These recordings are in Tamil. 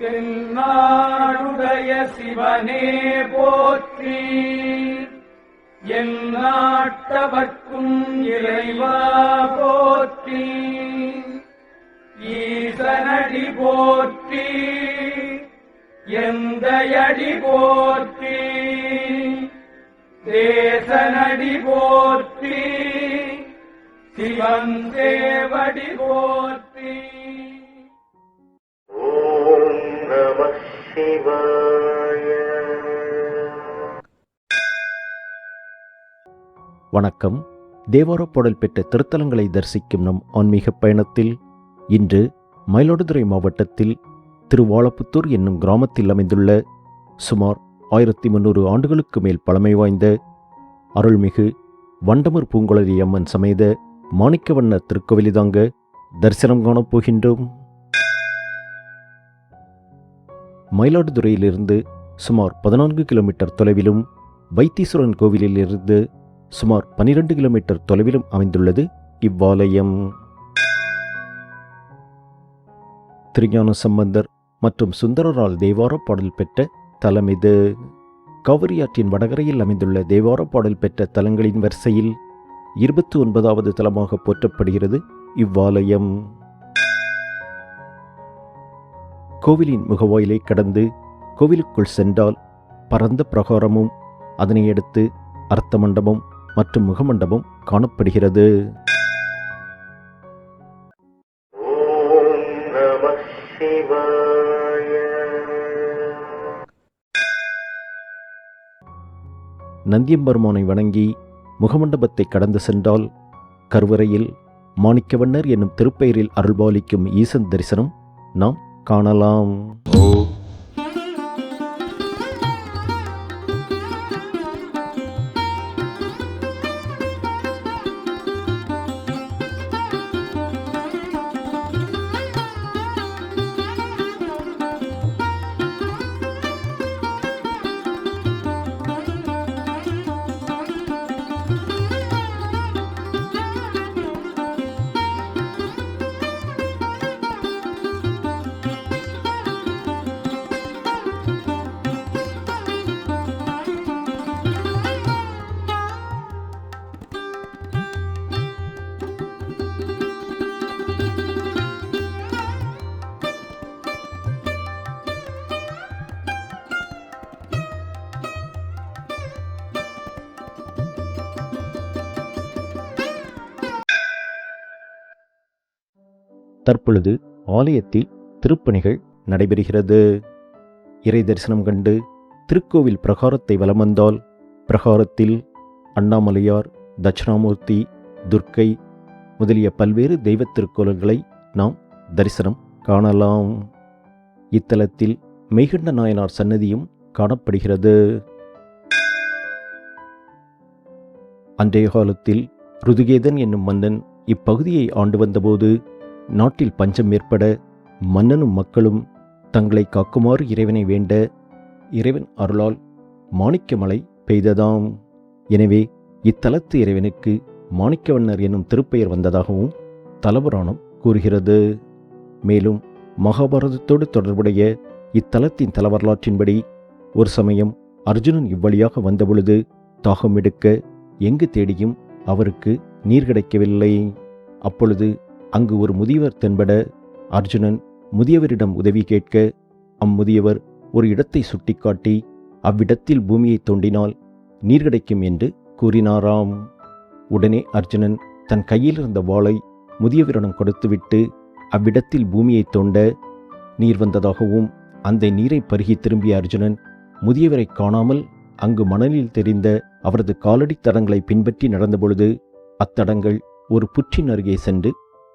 தென்னாடுடைய சிவனே போற்றி. எந்நாட்டவர்க்கும் இறைவா போற்றி. ஈசனடி போற்றி. எந்தையடி போற்றி. தேசனடி போற்றி. சிவன் தேவடி போற்றி. நம சிவாய வணக்கம். தேவாரப் பாடல் பெற்ற திருத்தலங்களை தரிசிக்கும் நம் ஆன்மீக பயணத்தில் இன்று மயிலாடுதுறை மாவட்டத்தில் திருவாலப்புத்தூர் என்னும் கிராமத்தில் அமைந்துள்ள சுமார் ஆயிரத்தி முன்னூறு ஆண்டுகளுக்கு மேல் பழமை வாய்ந்த அருள்மிகு வண்டமர் பூங்குழலி அம்மன் சமேத மாணிக்கவண்ண திருக்கோவிலிதாங்க தரிசனம் காணப் மயிலாடுதுறையிலிருந்து சுமார் பதினான்கு கிலோமீட்டர் தொலைவிலும் வைத்தீஸ்வரன் கோவிலிலிருந்து சுமார் 12 கிலோமீட்டர் தொலைவிலும் அமைந்துள்ளது இவ்வாலயம். திருஞான சம்பந்தர் மற்றும் சுந்தரரால் தேவார பாடல் பெற்ற தலம் இது. காவிரியாற்றின் வடகரையில் அமைந்துள்ள தேவார பாடல் பெற்ற தலங்களின் வரிசையில் இருபத்தி ஒன்பதாவது தலமாக போற்றப்படுகிறது இவ்வாலயம். கோவிலின் முகவாயிலை கடந்து கோவிலுக்குள் சென்றால் பரந்த பிரகாரமும் அதனையடுத்து அர்த்த மண்டபம் மற்றும் முகமண்டபம் காணப்படுகிறது. நந்தியம்பெருமானை வணங்கி முகமண்டபத்தை கடந்து சென்றால் கருவறையில் மாணிக்கவண்ணர் என்னும் திருப்பெயரில் அருள்பாலிக்கும் ஈசன் தரிசனம் நாம் காணலாம். ஓ தற்பொழுது ஆலயத்தில் திருப்பணிகள் நடைபெறுகிறது. இறை தரிசனம் கண்டு திருக்கோவில் பிரகாரத்தை வலம் வந்தால் பிரகாரத்தில் அண்ணாமலையார் தட்சிணாமூர்த்தி துர்க்கை முதலிய பல்வேறு தெய்வத் திருக்கோலங்களை நாம் தரிசனம் காணலாம். இத்தலத்தில் மெய்கண்ட நாயனார் சன்னதியும் காணப்படுகிறது. அன்றைய காலத்தில் ருதுகேதன் என்னும் மன்னன் இப்பகுதியை ஆண்டு வந்தபோது நாட்டில் பஞ்சம் ஏற்பட மன்னனும் மக்களும் தங்களை காக்குமாறு இறைவனை வேண்ட இறைவன் அருளால் மாணிக்கமலை பெய்ததாம். எனவே இத்தலத்து இறைவனுக்கு மாணிக்கவண்ணர் என்னும் திருப்பெயர் வந்ததாகவும் தலபுராணம் கூறுகிறது. மேலும் மகாபாரதத்தோடு தொடர்புடைய இத்தலத்தின் தலவரலாற்றின்படி ஒரு சமயம் அர்ஜுனன் இவ்வழியாக வந்தபொழுது தாகம் எடுக்க எங்கு தேடியும் அவருக்கு நீர் கிடைக்கவில்லை. அப்பொழுது அங்கு ஒரு முதியவர் தென்பட அர்ஜுனன் முதியவரிடம் உதவி கேட்க அம்முதியவர் ஒரு இடத்தை சுட்டிக்காட்டி அவ்விடத்தில் பூமியை தோண்டினால் நீர் கிடைக்கும் என்று கூறினாராம். உடனே அர்ஜுனன் தன் கையில் இருந்த வாளை முதியவரிடம் கொடுத்துவிட்டு அவ்விடத்தில் பூமியை தோண்ட நீர் வந்ததாகவும் அந்த நீரை பருகி திரும்பிய அர்ஜுனன் முதியவரை காணாமல் அங்கு மணலில் தெரிந்த அவரது காலடி தடங்களை பின்பற்றி நடந்தபொழுது அத்தடங்கள் ஒரு புற்றின் அருகே சென்று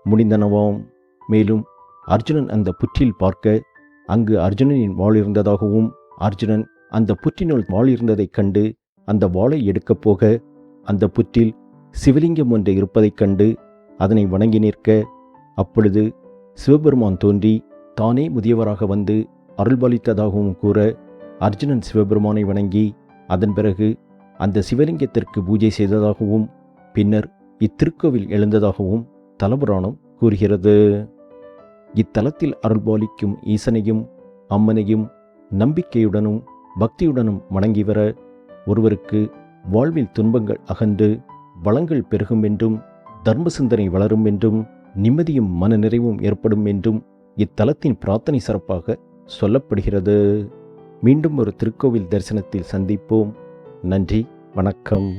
முடிந்தனவாம் மேலும் அர்ஜுனன் அந்த புற்றில் பார்க்க அங்கு அர்ஜுனனின் வாள் இருந்ததாகவும் அர்ஜுனன் அந்த புற்றினுள் வாள் இருந்ததைக் கண்டு அந்த வாளை எடுக்கப் போக அந்த புற்றில் சிவலிங்கம் ஒன்று இருப்பதைக் கண்டு அதனை வணங்கி நிற்க அப்பொழுது சிவபெருமான் தோன்றி தானே முதியவராக வந்து அருள்பாலித்ததாகவும் கூற அர்ஜுனன் சிவபெருமானை வணங்கி அதன் பிறகு அந்த சிவலிங்கத்திற்கு பூஜை செய்ததாகவும் பின்னர் இத்திருக்கோவில் எழுந்ததாகவும் தலபுராணம் கூறுகிறது. இத்தலத்தில் அருள்பாலிக்கும் ஈசனையும் அம்மனையும் நம்பிக்கையுடனும் பக்தியுடனும் வணங்கி வர ஒருவருக்கு வாழ்வில் துன்பங்கள் அகன்று வளங்கள் பெருகும் என்றும் தர்ம சிந்தனை வளரும் என்றும் நிம்மதியும் மனநிறைவும் ஏற்படும் என்றும் இத்தலத்தின் பிரார்த்தனை சிறப்பாக சொல்லப்படுகிறது. மீண்டும் ஒரு திருக்கோவில் தரிசனத்தில் சந்திப்போம். நன்றி வணக்கம்.